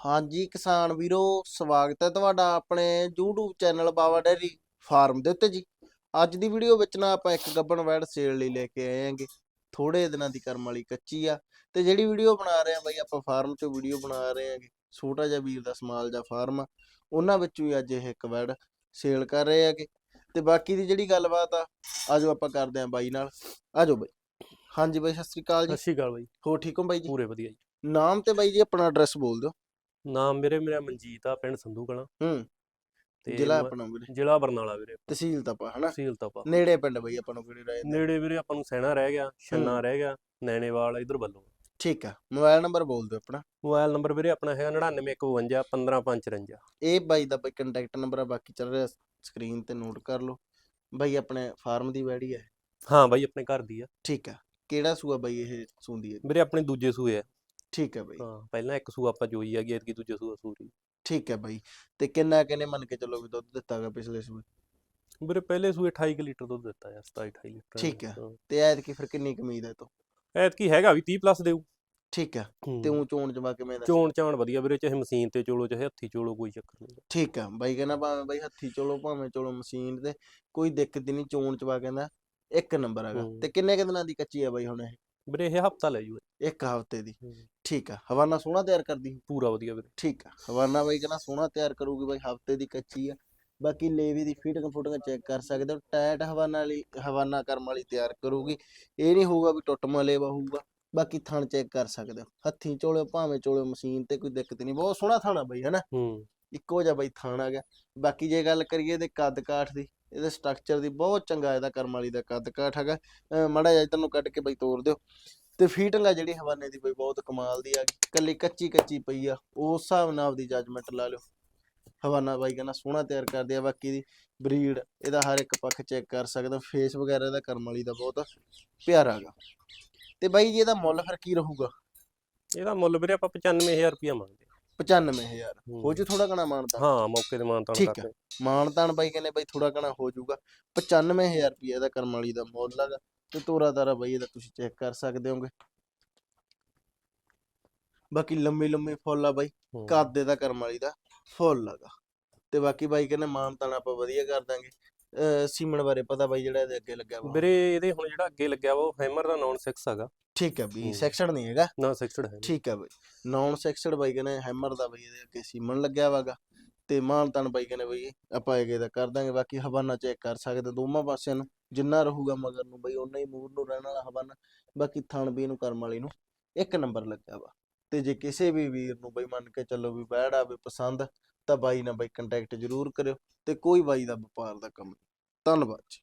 ਹਾਂਜੀ ਕਿਸਾਨ ਵੀਰੋ ਸਵਾਗਤ ਹੈ ਤੁਹਾਡਾ ਆਪਣੇ YouTube channel Bawa dairy farm ਦੇ ਉੱਤੇ ਜੀ। ਅੱਜ ਦੀ ਵੀਡੀਓ ਵਿੱਚ ਨਾ ਆਪਾਂ ਇੱਕ ਗੱਬਣ ਵੈੜ ਸੇਲ ਲਈ ਲੈ ਕੇ ਆਏ ਆਂਗੇ। ਥੋੜੇ ਦਿਨਾਂ ਦੀ ਕਰਮ ਵਾਲੀ ਕੱਚੀ ਆ। ਤੇ ਜਿਹੜੀ ਵੀਡੀਓ ਬਣਾ ਰਹੇ ਆ ਬਾਈ ਆਪਾਂ ਫਾਰਮ 'ਚੋਂ ਵੀਡੀਓ ਬਣਾ ਰਹੇ ਆਂਗੇ। ਛੋਟਾ ਜਿਹਾ ਵੀਰ ਦਾ ਸਮਾਲ ਜਿਹਾ ਫਾਰਮ ਆ। ਉਹਨਾਂ ਵਿੱਚੋਂ ਹੀ ਅੱਜ ਇਹ ਇੱਕ ਵੈੜ ਸੇਲ ਕਰ ਰਹੇ ਆਗੇ। ਤੇ ਬਾਕੀ ਦੀ ਜਿਹੜੀ ਗੱਲਬਾਤ ਆ ਆਜੋ ਆਪਾਂ ਕਰਦੇ ਆਂ ਬਾਈ ਨਾਲ। ਆਜੋ ਬਾਈ। ਹਾਂਜੀ ਬਾਈ ਸਤਿ ਸ੍ਰੀ ਅਕਾਲ ਜੀ। ਸਤਿ ਸ਼੍ਰੀ ਅਕਾਲ ਬਾਈ। ਹੋ ਠੀਕ ਹੋ ਬਾਈ ਜੀ? ਪੂਰੇ ਵਧੀਆ ਜੀ। ਨਾਮ ਤੇ ਬਾਈ ਜੀ ਆਪਣਾ ਐਡਰੈਸ ਬੋਲ ਦਿਓ। ਨਾਮ ਮੇਰੇ ਮੇਰਾ ਮਨਜੀਤ ਆ ਪਿੰਡ ਸੰਧੂ ਕਲਾਂ। ਹੂੰ ਤੇ ਜ਼ਿਲ੍ਹਾ ਮ- ਆਪਣਾ ਵੀਰੇ। ਜ਼ਿਲ੍ਹਾ ਬਰਨਾਲਾ ਵੀਰੇ। ਤਹਿਸੀਲ ਤਾਂ ਪਾ ਹਨਾ? ਤਹਿਸੀਲ ਤਾਪਾ। ਨੇੜੇ ਪਿੰਡ ਬਈ ਆਪਾਂ ਨੂੰ ਕਿਹੜੀ ਰਾਏ ਨੇੜੇ ਵੀਰੇ ਆਪਾਂ ਨੂੰ ਸੈਣਾ ਰਹਿ ਗਿਆ ਛੰਨਾ ਰਹਿ ਗਿਆ ਨੈਣੇਵਾਲ ਇਧਰ ਵੱਲੋਂ। ਠੀਕ ਆ ਮੋਬਾਈਲ ਨੰਬਰ ਬੋਲ ਦਿਓ ਆਪਣਾ। ਮੋਬਾਈਲ ਨੰਬਰ ਵੀਰੇ ਆਪਣਾ ਹੈਗਾ 9951 15554 ਇਹ ਬਾਈ ਦਾ ਬਈ ਕੰਟੈਕਟ ਨੰਬਰ ਆ ਬਾਕੀ ਚੱਲ ਰਿਹਾ ਸਕਰੀਨ ਤੇ ਨੋਟ ਕਰ ਲਓ। ਬਾਈ ਆਪਣੇ ਫਾਰਮ ਦੀ ਵੈੜੀ ਹੈ ਹਾਂ ਬਾਈ ਆਪਣੇ ਘਰ ਦੀ ਆ। ਠੀਕ ਆ ਕਿਹੜਾ ਸੂਆ ਬਾਈ ਇਹ ਸੂੰਦੀ ਹੈ ਵੀਰੇ ਆਪਣੇ ਦੂਜੇ ਸੂਏ ਆ। ਠੀਕ ਆ ਬਾਈ ਹਾਂ ਪਹਿਲਾਂ ਇੱਕ ਸੂਆ ਆਪਾਂ ਜੋਈ ਆ ਗੇਤ ਕੀ ਦੂਜੇ ਸੂਆ ਸੂਰੀ ਠੀਕ ਆ ਬਾਈ ਤੇ ਕਿੰਨਾ ਕਿੰਨੇ ਮੰਨ ਕੇ ਚੱਲੋ ਵੀ ਦੁੱਧ ਦਿੱਤਾਗਾ ਪਿਛਲੇ ਸੂਏ ਵੀਰੇ ਪਹਿਲੇ ਸੂਏ 28 ਕੁ ਲੀਟਰ ਦੁੱਧ ਦਿੱਤਾ ਯਾਰ 27 28 ਲੀਟਰ ਠੀਕ। ਹਾਂ। ਤੇ ਐਤਕੀ ਫਿਰ ਕਿੰਨੀ ਕੁ ਉਮੀਦ ਹੈ ਤੋਂ ਐਤਕੀ ਹੈਗਾ ਵੀ 30 ਪਲੱਸ ਦੇਊ ਠੀਕ ਹੂੰ। ਤੇ ਉਹ ਚੋਣ ਜਮਾ ਕਿਵੇਂ ਦਾ ਚੋਣ ਚਾਣ ਵਧੀਆ ਵੀਰੇ ਚਾਹੇ ਮਸ਼ੀਨ ਤੇ ਚੋਲੋ ਚਾਹੇ ਹੱਥੀ ਚੋਲੋ ਕੋਈ ਚੱਕਰ ਨਹੀਂ ਠੀਕ ਆ ਬਾਈ ਕਹਿੰਦਾ ਭਾਵੇਂ ਬਾਈ ਹੱਥੀ ਚਲੋ ਭਾਵੇਂ ਚਲੋ ਮਸ਼ੀਨ ਤੇ ਕੋਈ ਦਿੱਕਤ ਹੀ ਨਹੀਂ ਚੋਣ ਚਵਾ ਕਹਿੰਦਾ ਇੱਕ ਨੰਬਰ ਹੈਗਾ ਹੂੰ। ਤੇ ਕਿੰਨੇ ਕੁ ਦਿਨਾਂ ਦੀ ਕੱਚੀ ਆ ਬਾਈ ਹੁਣ ਇਹ ਵੀਰੇ ਇਹ ਹਫਤਾ ਲੈ ਜੂ ਇੱਕ ਹਫ਼ਤੇ ਦੀ। ਠੀਕ ਆ ਹਵਾਨਾ ਸੋਹਣਾ ਤਿਆਰ ਕਰਦੀ ਪੂਰਾ ਵਧੀਆ ਵੀਰੇ। ਠੀਕ ਆ ਹਵਾਨਾ ਬਾਈ ਕਹਿੰਦਾ ਸੋਹਣਾ ਤਿਆਰ ਕਰੂਗੀ ਬਾਈ ਹਫ਼ਤੇ ਦੀ ਕੱਚੀ ਆ। ਬਾਕੀ ਲੇਵੀ ਦੀ ਫੀਟਿੰਗ ਫੁਟਿੰਗ ਚੈੱਕ ਕਰ ਸਕਦੇ ਹੋ। ਟਾਇਟ ਹਵਾਨਾ ਵਾਲੀ ਹਵਾਨਾ ਕਰਮ ਵਾਲੀ ਤਿਆਰ ਕਰੂਗੀ। ਇਹ ਨਹੀਂ ਹੋਊਗਾ ਵੀ ਟੁੱਟ ਮਲੇਵਾ ਹੋਊਗਾ। ਬਾਕੀ ਥਣ ਚੈੱਕ ਕਰ ਸਕਦੇ ਹੋ। ਹੱਥੀਂ ਚੋਲਿਓ ਭਾਵੇਂ ਚੋਲਿਓ ਮਸ਼ੀਨ ਤੇ ਕੋਈ ਦਿੱਕਤ ਨਹੀਂ। ਬਹੁਤ ਸੋਹਣਾ ਥਾਣਾ ਬਾਈ ਹਨਾ? ਹੂੰ। ਇੱਕੋ ਜਿਹਾ ਬਾਈ ਥਾਣ ਆ ਗਿਆ। ਬਾਕੀ ਜੇ ਗੱਲ ਕਰੀਏ ਇਹਦੇ ਕੱਦ ਕਾਠ ਦੀ ਇਹਦੇ ਸਟਰਕਚਰ ਦੀ ਬਹੁਤ ਚੰਗਾ ਇਹਦਾ ਕਰਮ ਵਾਲੀ ਦਾ ਕੱਦ ਕਾਠ ਹੈਗਾ। ਅਹ ਮਾੜਾ ਜਿਹਾ ਨੂੰ ਕੱਢ ਕੇ ਬਈ ਤੋੜ ਦਿਓ। ਤੇ ਫੀਟਿੰਗ ਆ ਜਿਹੜੀ ਹਵਾਨੇ ਦੀ ਬਈ ਬਹੁਤ ਕਮਾਲ ਦੀ ਆ ਗਈ। ਕੱਲੀ ਕੱਚੀ ਕੱਚੀ ਪਈ ਆ। ਉਸ ਹਿਸਾਬ ਨਾਲ ਆਪਦੀ ਜੱਜਮੈਂਟ ਲਾ ਲਿਓ। ਹਵਾਨਾ ਬਾਈ ਕਹਿੰਦਾ ਸੋਹਣਾ ਤਿਆਰ ਕਰਦੇ ਆ ਬਾਕੀ ਦੀ ਬਰੀਡ ਇਹਦਾ ਹਰ ਇੱਕ ਪੱਖ ਚੈੱਕ ਕਰ ਸਕਦੇ। ਹੋ ਫੇਸ ਵਗੈਰਾ ਇਹਦਾ ਕਰਮ ਵਾਲੀ ਦਾ ਬਹੁਤ ਪਿਆਰਾ ਹੈਗਾ ਤੇ ਬਾਈ ਜੀ ਇਹਦਾ ਮੁੱਲ ਫਿਰ ਕੀ ਰਹੂਗਾ? ਇਹਦਾ ਮੁੱਲ ਵੀਰੇ ਆਪਾਂ 95000 ਰੁਪਇਆ ਮੰਗਦੇ 95000 ਹੂੰ। ਹੋ ਜੂ ਥੋੜਾ ਘਣਾ ਮਾਨਤਾ ਹਾਂ ਮੌਕੇ ਤੇ ਮਾਨਤਾਨ ਠੀਕ। ਕਰਦੇ ਮਾਨਤਾਨ ਬਾਈ ਕਹਿੰਦੇ ਬਾਈ ਥੋੜਾ ਘਣਾ ਹੋ ਜਾਊਗਾ 95000 ਰੁਪਏ ਇਹਦਾ ਕਰਮ ਵਾਲੀ ਦਾ ਮੁੱਲ ਹੈਗਾ। ਤੇ ਤੋਰਾ ਤਾਰਾ ਬਾਈ ਇਹਦਾ ਤੁਸੀਂ ਚੈੱਕ ਕਰ ਸਕਦੇ ਹੋਗੇ। ਬਾਕੀ ਲੰਮੀ ਲੰਮੀ ਫੁੱਲ ਆ ਬਾਈ। ਹੂੰ। ਕੱਦ ਇਹਦਾ ਕਰਮ ਵਾਲੀ ਦਾ ਫੁੱਲ ਹੈਗਾ। ਤੇ ਬਾਕੀ ਬਾਈ ਕਹਿੰਦੇ ਮਾਨਤਾਨ ਆਪਾਂ ਵਧੀਆ ਕਰ ਦਾਂਗੇ। ਅਹ ਸੀਮਨ ਬਾਰੇ ਪਤਾ ਬਾਈ ਜਿਹੜਾ ਇਹਦੇ ਅੱਗੇ ਲੱਗਿਆ ਵਾ। ਵੀਰੇ ਇਹਦੇ ਹੁਣ ਜਿਹੜਾ ਅੱਗੇ ਲੱਗਿਆ ਵਾ ਉਹ ਹੈਮਰ ਦਾ ਨੌਨ 6 ਹੈਗਾ। ਠੀਕ ਹੈ ਵੀ ਹੂੰ। ਸੈਕਸ਼ਨ ਨਹੀਂ ਹੈਗਾ। ਨਾ 6 ਹੈ। ਠੀਕ ਹੈ ਬਾਈ ਨੌਨ ਸੈਕਸਡ ਬਾਈ ਕਹਿੰਦੇ ਹੈਮਰ ਦਾ ਬਾਈ ਇਹਦੇ ਅੱਗੇ ਸੀਮਨ ਲੱਗਿਆ ਵਾਗਾ। ਤੇ ਮਾਨਤਨ ਬਾਈ ਕਹਿੰਦੇ ਬਾਈ ਆਪਾਂ ਇਹਗੇ ਦਾ ਕਰ ਦਾਂਗੇ ਬਾਕੀ ਹਵਾਨਾ ਚੈੱਕ ਕਰ ਸਕਦੇ ਦੋਵਾਂ ਪਾਸਿਆਂ ਨੂੰ ਜਿੰਨਾ ਰਹੂਗਾ ਮਗਰ ਨੂੰ ਬਾਈ ਉਨਾ ਹੀ ਮੂਰ ਨੂੰ ਰਹਿਣ ਵਾਲਾ ਹਵਾਨਾ। ਬਾਕੀ ਥਣ ਵੀ ਇਹਨੂੰ ਕਰਮ ਵਾਲੀ ਨੂੰ ਇੱਕ ਨੰਬਰ ਲੱਗਿਆ ਵਾ। ਤੇ ਜੇ ਕਿਸੇ ਵੀ ਵੀਰ ਨੂੰ ਬਾਈ ਮੰਨ ਕੇ ਚੱਲੋ ਵੀ ਬੈੜ ਆਵੇ ਪਸੰਦ ਤਾਂ ਬਾਈ ਨਾਲ ਬਾਈ ਕੰਟੈਕਟ ਜ਼ਰੂਰ ਕਰਿਓ ਤੇ ਕੋਈ ਬਾਈ ਦਾ ਵਪਾਰ ਦਾ ਕੰਮ ਨਹੀਂ। ਧੰਨਵਾਦ ਜੀ